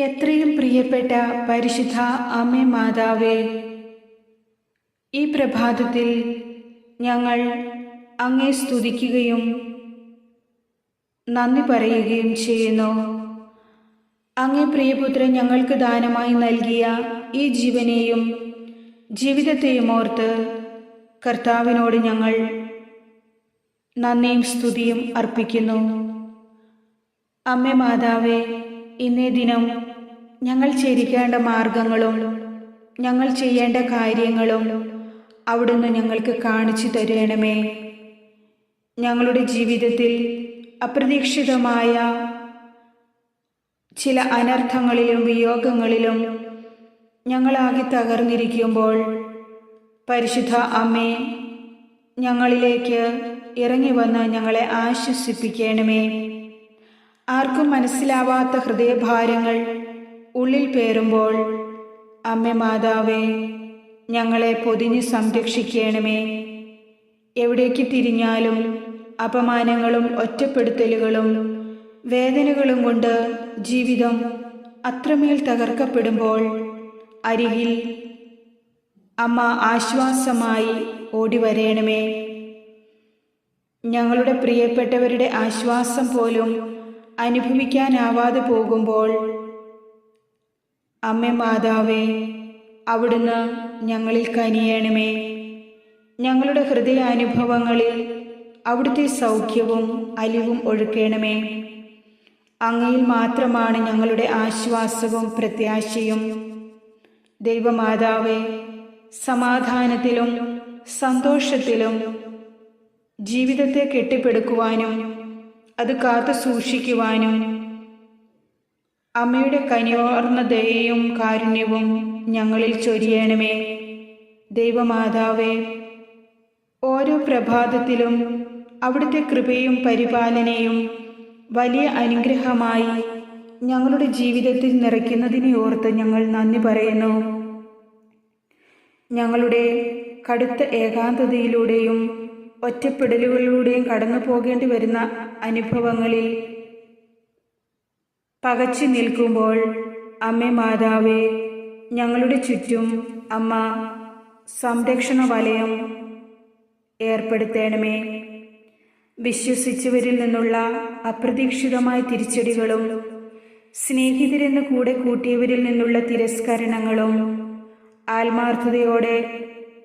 എത്രയും പ്രിയപ്പെട്ട പരിശുദ്ധ അമ്മേ മാതാവേ ഈ പ്രഭാതത്തിൽ ഞങ്ങൾ അങ്ങേ സ്തുതിക്കുകയും നന്ദി പറയുകയും ചെയ്യുന്നു. അങ്ങേ പ്രിയപുത്രൻ ഞങ്ങൾക്ക് ദാനമായി നൽകിയ ഈ ജീവനെയും ജീവിതത്തെയും ഓർത്ത് കർത്താവിനോട് ഞങ്ങൾ നന്ദിയും സ്തുതിയും അർപ്പിക്കുന്നു. അമ്മേ മാതാവേ ഇന്നേ ദിനം ഞങ്ങൾ ചേരിക്കേണ്ട മാർഗങ്ങളും ഞങ്ങൾ ചെയ്യേണ്ട കാര്യങ്ങളും അവിടുന്ന് ഞങ്ങൾക്ക് കാണിച്ചു തരണമേ. ഞങ്ങളുടെ ജീവിതത്തിൽ അപ്രതീക്ഷിതമായ ചില അനർത്ഥങ്ങളിലും വിയോഗങ്ങളിലും ഞങ്ങളാകെ തകർന്നിരിക്കുമ്പോൾ പരിശുദ്ധ അമ്മേ ഞങ്ങളിലേക്ക് ഇറങ്ങി വന്ന് ഞങ്ങളെ ആശ്വസിപ്പിക്കണമേ. ആർക്കും മനസ്സിലാവാത്ത ഹൃദയഭാരങ്ങൾ ഉള്ളിൽ പേറുമ്പോൾ അമ്മ മാതാവേ ഞങ്ങളെ പൊതിഞ്ഞു സംരക്ഷിക്കണമേ. എവിടേക്ക് തിരിഞ്ഞാലും അപമാനങ്ങളും ഒറ്റപ്പെടുത്തലുകളും വേദനകളും കൊണ്ട് ജീവിതം അത്രമേൽ തകർക്കപ്പെടുമ്പോൾ അരികിൽ അമ്മ ആശ്വാസമായി ഓടി വരേണമേ ഞങ്ങളുടെ പ്രിയപ്പെട്ടവരുടെ ആശ്വാസം പോലും അനുഭവിക്കാനാവാതെ പോകുമ്പോൾ അമ്മ മാതാവേ അവിടുന്ന് ഞങ്ങളിൽ കനിയണമേ. ഞങ്ങളുടെ ഹൃദയാനുഭവങ്ങളിൽ അവിടുത്തെ സൗഖ്യവും അലിവും ഒഴുക്കണമേ. അങ്ങയിൽ മാത്രമാണ് ഞങ്ങളുടെ ആശ്വാസവും പ്രത്യാശയും. ദൈവമാതാവേ സമാധാനത്തിലും സന്തോഷത്തിലും ജീവിതത്തെ കെട്ടിപ്പടുക്കുവാനും അത് കാത്തു സൂക്ഷിക്കുവാനും അമ്മയുടെ കനിയോർന്ന ദയയും കാരുണ്യവും ഞങ്ങളിൽ ചൊരിയണമേ. ദൈവമാതാവേ ഓരോ പ്രഭാതത്തിലും അവിടുത്തെ കൃപയും പരിപാലനയും വലിയ അനുഗ്രഹമായി ഞങ്ങളുടെ ജീവിതത്തിൽ നിറയ്ക്കുന്നതിനെ ഓർത്ത് ഞങ്ങൾ നന്ദി പറയുന്നു. ഞങ്ങളുടെ കടുത്ത ഏകാന്തതയിലൂടെയും ഒറ്റപ്പെടലുകളിലൂടെയും കടന്നു പോകേണ്ടി വരുന്ന അനുഭവങ്ങളിൽ പകച്ചു നിൽക്കുമ്പോൾ അമ്മ മാതാവേ ഞങ്ങളുടെ ചുറ്റും അമ്മ സംരക്ഷണ വലയം ഏർപ്പെടുത്തേണമേ. വിശ്വസിച്ചവരിൽ നിന്നുള്ള അപ്രതീക്ഷിതമായ തിരിച്ചടികളും സ്നേഹിതരെന്ന് കൂടെ കൂട്ടിയവരിൽ നിന്നുള്ള തിരസ്കരണങ്ങളും ആത്മാർത്ഥതയോടെ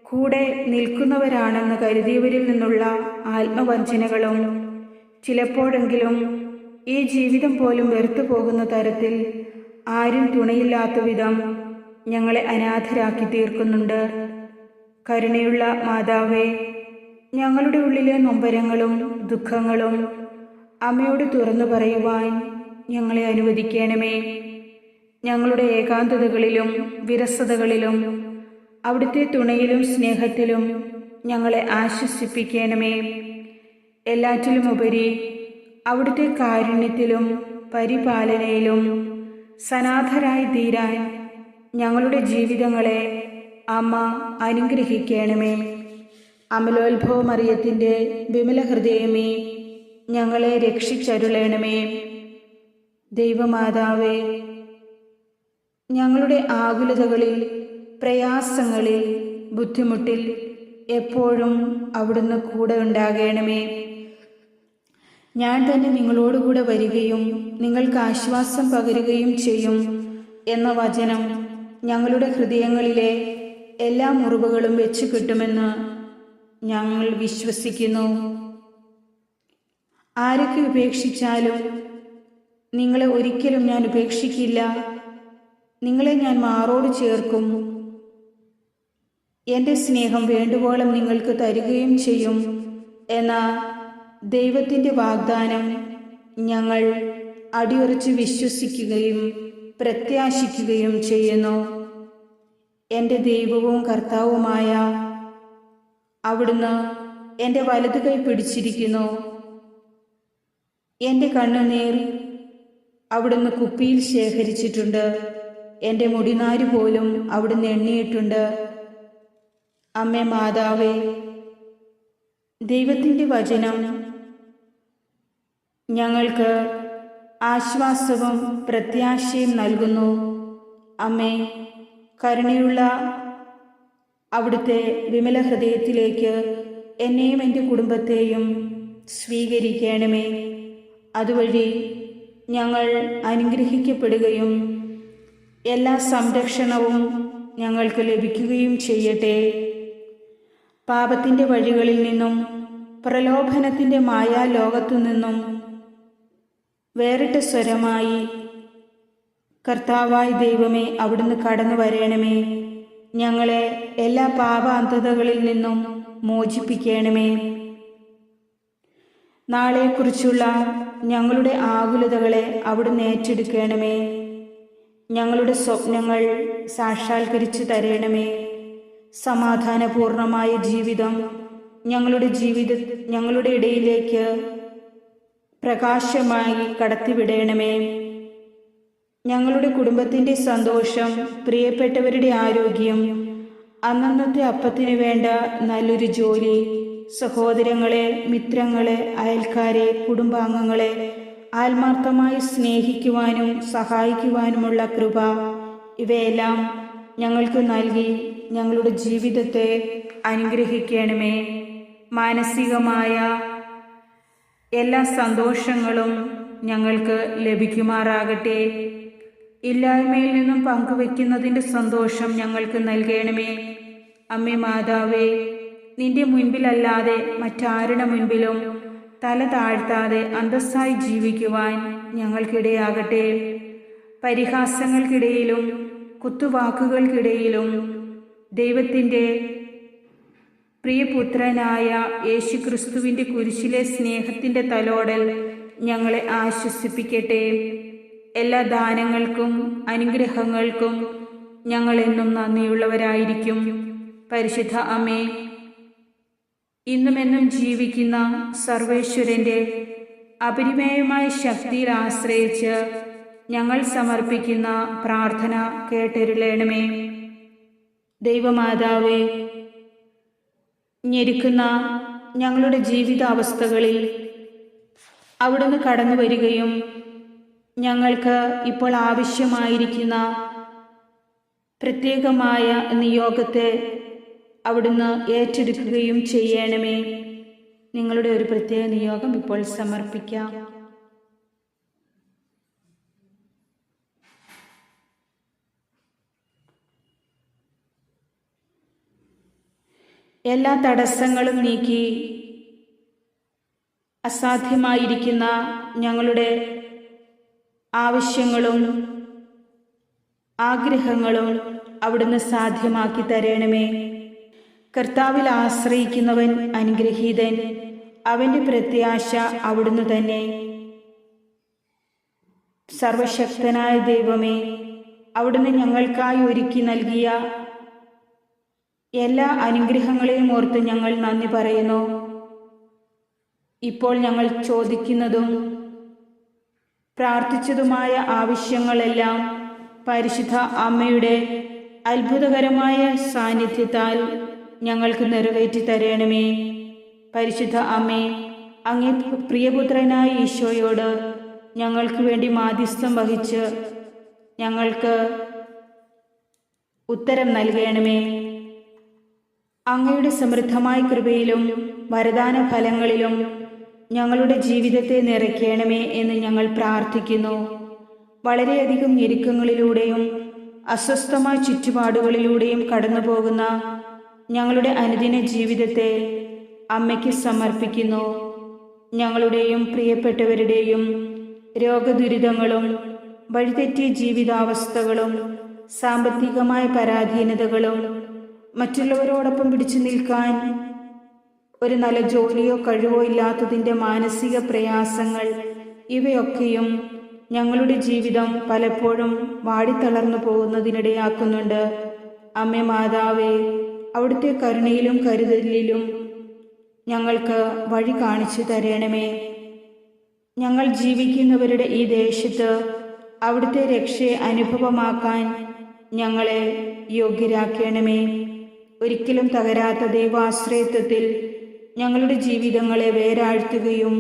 കൂടെ നിൽക്കുന്നവരാണെന്ന് കരുതിയവരിൽ നിന്നുള്ള ആത്മവഞ്ചനകളും ചിലപ്പോഴെങ്കിലും ഈ ജീവിതം പോലും വെറുത്തു പോകുന്ന തരത്തിൽ ആരും തുണയില്ലാത്ത വിധം ഞങ്ങളെ അനാഥരാക്കി തീർക്കുന്നുണ്ട്. കരുണയുള്ള മാതാവേ ഞങ്ങളുടെ ഉള്ളിലെ നൊമ്പരങ്ങളും ദുഃഖങ്ങളും അമ്മയോട് തുറന്നു പറയുവാൻ ഞങ്ങളെ അനുവദിക്കണമേ. ഞങ്ങളുടെ ഏകാന്തതകളിലും വിരസതകളിലും അവിടുത്തെ തുണയിലും സ്നേഹത്തിലും ഞങ്ങളെ ആശ്വസിപ്പിക്കണമേ. എല്ലാറ്റിലുമുപരി അവിടുത്തെ കാരുണ്യത്തിലും പരിപാലനയിലും സനാഥരായി തീരാൻ ഞങ്ങളുടെ ജീവിതങ്ങളെ അമ്മ അനുഗ്രഹിക്കണമേ. അമലോത്ഭവമറിയത്തിന്റെ വിമല ഹൃദയമേ ഞങ്ങളെ രക്ഷിച്ചരുളേണമേ. ദൈവമാതാവേ ഞങ്ങളുടെ ആകുലതകളിൽ പ്രയാസങ്ങളിൽ ബുദ്ധിമുട്ടിൽ എപ്പോഴും അവിടുന്ന് കൂടെ ഉണ്ടാകണമേ. ഞാൻ തന്നെ നിങ്ങളോടുകൂടെ വരികയും നിങ്ങൾക്ക് ആശ്വാസം പകരുകയും ചെയ്യും എന്ന വചനം ഞങ്ങളുടെ ഹൃദയങ്ങളിലെ എല്ലാ മുറിവുകളും വെച്ച് കിട്ടുമെന്ന് ഞങ്ങൾ വിശ്വസിക്കുന്നു. ആരൊക്കെ ഉപേക്ഷിച്ചാലും നിങ്ങളെ ഒരിക്കലും ഞാൻ ഉപേക്ഷിക്കില്ല. നിങ്ങളെ ഞാൻ മാറോട് ചേർക്കും. എന്റെ സ്നേഹം വേണ്ടുവോളം നിങ്ങൾക്ക് തരികയും ചെയ്യും എന്ന ദൈവത്തിന്റെ വാഗ്ദാനം ഞങ്ങൾ അടിയുറച്ച് വിശ്വസിക്കുകയും പ്രത്യാശിക്കുകയും ചെയ്യുന്നു. എന്റെ ദൈവവും കർത്താവുമായ അവിടുന്ന് എന്റെ വലതു കൈ പിടിച്ചിരിക്കുന്നു. എന്റെ കണ്ണുനീർ അവിടുന്ന് കുപ്പിയിൽ ശേഖരിച്ചിട്ടുണ്ട്. എന്റെ മുടിനാര് പോലും അവിടുന്ന് എണ്ണിയിട്ടുണ്ട്. അമ്മേ മാതാവേ ദൈവത്തിന്റെ വചനം ഞങ്ങൾക്ക് ആശ്വാസവും പ്രത്യാശയും നൽകുന്നു. അമ്മേ കരുണയുള്ള അവിടുത്തെ വിമല ഹൃദയത്തിലേക്ക് എന്നെയും എന്റെ കുടുംബത്തെയും സ്വീകരിക്കണമേ. അതുവഴി ഞങ്ങൾ അനുഗ്രഹിക്കപ്പെടുകയും എല്ലാ സംരക്ഷണവും ഞങ്ങൾക്ക് ലഭിക്കുകയും ചെയ്യട്ടെ. പാപത്തിന്റെ വഴികളിൽ നിന്നും പ്രലോഭനത്തിന്റെ മായാലോകത്തു നിന്നും വേറിട്ട സ്വരമായി കർത്താവായി ദൈവമേ അവിടുന്ന് കടന്നു വരണമേ. ഞങ്ങളെ എല്ലാ പാപ അന്ധതകളിൽ നിന്നും മോചിപ്പിക്കണമേ. നാളെക്കുറിച്ചുള്ള ഞങ്ങളുടെ ആകുലതകളെ അവിടുന്ന് ഏറ്റെടുക്കണമേ. ഞങ്ങളുടെ സ്വപ്നങ്ങൾ സാക്ഷാത്കരിച്ചു തരണമേ. സമാധാനപൂർണമായ ജീവിതം ഞങ്ങളുടെ ജീവിത ഞങ്ങളുടെ ഇടയിലേക്ക് പ്രകാശമായി കടത്തിവിടണമേ. ഞങ്ങളുടെ കുടുംബത്തിന്റെ സന്തോഷം പ്രിയപ്പെട്ടവരുടെ ആരോഗ്യം അന്നന്നത്തെ അപ്പത്തിന് വേണ്ട നല്ലൊരു ജോലി സഹോദരങ്ങളെ മിത്രങ്ങളെ അയൽക്കാരെ കുടുംബാംഗങ്ങളെ ആത്മാർത്ഥമായി സ്നേഹിക്കുവാനും സഹായിക്കുവാനുമുള്ള കൃപ ഇവയെല്ലാം ഞങ്ങൾക്ക് നൽകി. ഞങ്ങളുടെ ജീവിതത്തെ അനുഗ്രഹിക്കണമേ. മാനസികമായ എല്ലാ സന്തോഷങ്ങളും ഞങ്ങൾക്ക് ലഭിക്കുമാറാകട്ടെ. ഇല്ലായ്മയിൽ നിന്നും പങ്കുവെക്കുന്നതിന്റെ സന്തോഷം ഞങ്ങൾക്ക് നൽകണമേ. അമ്മേ മാതാവേ നിന്റെ മുൻപിലല്ലാതെ മറ്റാരുടെ മുൻപിലും തല താഴ്ത്താതെ അന്തസ്സായി ജീവിക്കുവാൻ ഞങ്ങൾക്കിടയാകട്ടെ. പരിഹാസങ്ങൾക്കിടയിലും കുത്തുവാക്കുകൾക്കിടയിലും ദൈവത്തിന്റെ പ്രിയപുത്രനായ യേശു ക്രിസ്തുവിന്റെ കുരിശിലെ സ്നേഹത്തിന്റെ തലോടൽ ഞങ്ങളെ ആശ്വസിപ്പിക്കട്ടെ. എല്ലാ ദാനങ്ങൾക്കും അനുഗ്രഹങ്ങൾക്കും ഞങ്ങളെന്നും നന്ദിയുള്ളവരായിരിക്കും. പരിശുദ്ധ അമ്മേ ഇന്നുമെന്നും ജീവിക്കുന്ന സർവേശ്വരന്റെ അപരിമേയമായ ശക്തിയിൽ ആശ്രയിച്ച് ഞങ്ങൾ സമർപ്പിക്കുന്ന പ്രാർത്ഥന കേട്ടരുളേണമേ. ദൈവമാതാവേ ഞെരുക്കുന്ന ഞങ്ങളുടെ ജീവിതാവസ്ഥകളിൽ അവിടുന്ന് കടന്നു വരികയും ഞങ്ങൾക്ക് ഇപ്പോൾ ആവശ്യമായിരിക്കുന്ന പ്രത്യേകമായ നിയോഗത്തെ അവിടുന്ന് ഏറ്റെടുക്കുകയും ചെയ്യണമേ. നിങ്ങളുടെ ഒരു പ്രത്യേക നിയോഗം ഇപ്പോൾ സമർപ്പിക്കാം. എല്ലാ തടസ്സങ്ങളും നീക്കി അസാധ്യമായിരിക്കുന്ന ഞങ്ങളുടെ ആവശ്യങ്ങളും ആഗ്രഹങ്ങളും അവിടുന്ന് സാധ്യമാക്കി തരണമേ. കർത്താവിൽ ആശ്രയിക്കുന്നവൻ അനുഗ്രഹീതൻ അവന്റെ പ്രത്യാശ അവിടുന്ന് തന്നെ. സർവശക്തനായ ദൈവമേ അവിടുന്ന് ഞങ്ങൾക്കായി ഒരുക്കി നൽകിയ എല്ലാ അനുഗ്രഹങ്ങളെയും ഓർത്ത് ഞങ്ങൾ നന്ദി പറയുന്നു. ഇപ്പോൾ ഞങ്ങൾ ചോദിക്കുന്നതും പ്രാർത്ഥിച്ചതുമായ ആവശ്യങ്ങളെല്ലാം പരിശുദ്ധ അമ്മയുടെ അത്ഭുതകരമായ സാന്നിധ്യത്താൽ ഞങ്ങൾക്ക് നിറവേറ്റി തരണമേ. പരിശുദ്ധ അമ്മേ അങ്ങേ പ്രിയപുത്രനായ ഈശോയോട് ഞങ്ങൾക്ക് വേണ്ടി മാധ്യസ്ഥം വഹിച്ച് ഞങ്ങൾക്ക് ഉത്തരം നൽകണമേ. അങ്ങയുടെ സമൃദ്ധമായ കൃപയിലും വരദാന ഫലങ്ങളിലും ഞങ്ങളുടെ ജീവിതത്തെ നിറയ്ക്കണമേ എന്ന് ഞങ്ങൾ പ്രാർത്ഥിക്കുന്നു. വളരെയധികം ഞെരുക്കങ്ങളിലൂടെയും അസ്വസ്ഥമായ ചുറ്റുപാടുകളിലൂടെയും കടന്നു പോകുന്ന ഞങ്ങളുടെ അനുദിന ജീവിതത്തെ അമ്മയ്ക്ക് സമർപ്പിക്കുന്നു. ഞങ്ങളുടെയും പ്രിയപ്പെട്ടവരുടെയും രോഗദുരിതങ്ങളും വഴിതെറ്റിയ ജീവിതാവസ്ഥകളും സാമ്പത്തികമായ പരാധീനതകളും മറ്റുള്ളവരോടൊപ്പം പിടിച്ചു നിൽക്കാൻ ഒരു നല്ല ജോലിയോ കഴിവോ ഇല്ലാത്തതിന്റെ മാനസിക പ്രയാസങ്ങൾ ഇവയൊക്കെയും ഞങ്ങളുടെ ജീവിതം പലപ്പോഴും വാടിത്തളർന്നു പോകുന്നതിനിടയാക്കുന്നുണ്ട്. അമ്മ മാതാവേ അവിടുത്തെ കരുണയിലും കരുതലിലും ഞങ്ങൾക്ക് വഴി കാണിച്ചു തരണമേ. ഞങ്ങൾ ജീവിക്കുന്നവരുടെ ഈ ദേശത്ത് അവിടുത്തെ രക്ഷയെ അനുഭവമാക്കാൻ ഞങ്ങളെ യോഗ്യരാക്കണമേ. ഒരിക്കലും തകരാത്ത ദൈവാശ്രയത്വത്തിൽ ഞങ്ങളുടെ ജീവിതങ്ങളെ വേരാഴ്ത്തുകയും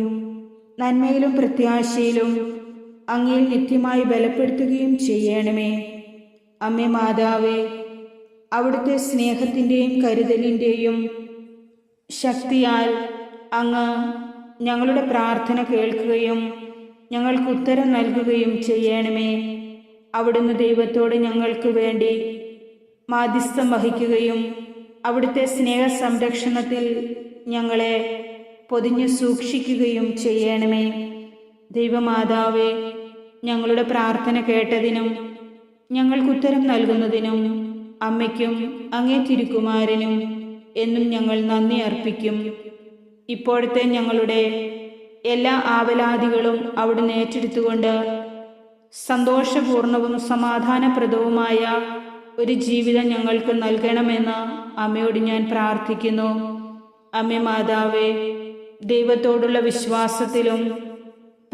നന്മയിലും പ്രത്യാശയിലും അങ്ങയിൽ നിത്യമായി ബലപ്പെടുത്തുകയും ചെയ്യണമേ. അമ്മ മാതാവേ അവിടുത്തെ സ്നേഹത്തിന്റെയും കരുതലിന്റെയും ശക്തിയാൽ അങ്ങ് ഞങ്ങളുടെ പ്രാർത്ഥന കേൾക്കുകയും ഞങ്ങൾക്ക് ഉത്തരം നൽകുകയും ചെയ്യണമേ. അവിടുന്ന് ദൈവത്തോട് ഞങ്ങൾക്ക് വേണ്ടി മാധ്യസ്ഥം വഹിക്കുകയും അവിടുത്തെ സ്നേഹ സംരക്ഷണത്തിൽ ഞങ്ങളെ പൊതിഞ്ഞു സൂക്ഷിക്കുകയും ചെയ്യണമേ. ദൈവമാതാവേ ഞങ്ങളുടെ പ്രാർത്ഥന കേട്ടതിനും ഞങ്ങൾക്ക് ഉത്തരം നൽകുന്നതിനും അമ്മയ്ക്കും അങ്ങേ തിരുക്കുമാരനും എന്നും ഞങ്ങൾ നന്ദി അർപ്പിക്കും. ഇപ്പോഴത്തെ ഞങ്ങളുടെ എല്ലാ ആവലാദികളും അവിടുന്ന് ഏറ്റെടുത്തുകൊണ്ട് സന്തോഷപൂർണവും സമാധാനപ്രദവുമായ ഒരു ജീവിതം ഞങ്ങൾക്ക് നൽകണമെന്ന് അമ്മയോട് ഞാൻ പ്രാർത്ഥിക്കുന്നു. അമ്മ മാതാവേ ദൈവത്തോടുള്ള വിശ്വാസത്തിലും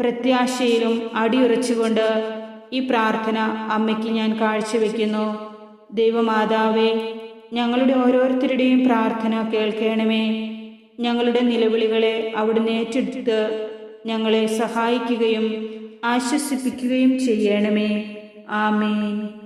പ്രത്യാശയിലും അടിയുറച്ചുകൊണ്ട് ഈ പ്രാർത്ഥന അമ്മയ്ക്ക് ഞാൻ കാഴ്ചവെക്കുന്നു. ദൈവമാതാവേ ഞങ്ങളുടെ ഓരോരുത്തരുടെയും പ്രാർത്ഥന കേൾക്കണമേ. ഞങ്ങളുടെ നിലവിളികളെ അവിടുന്ന് ഏറ്റെടുത്ത് ഞങ്ങളെ സഹായിക്കുകയും ആശ്വസിപ്പിക്കുകയും ചെയ്യണമേ. ആമേൻ.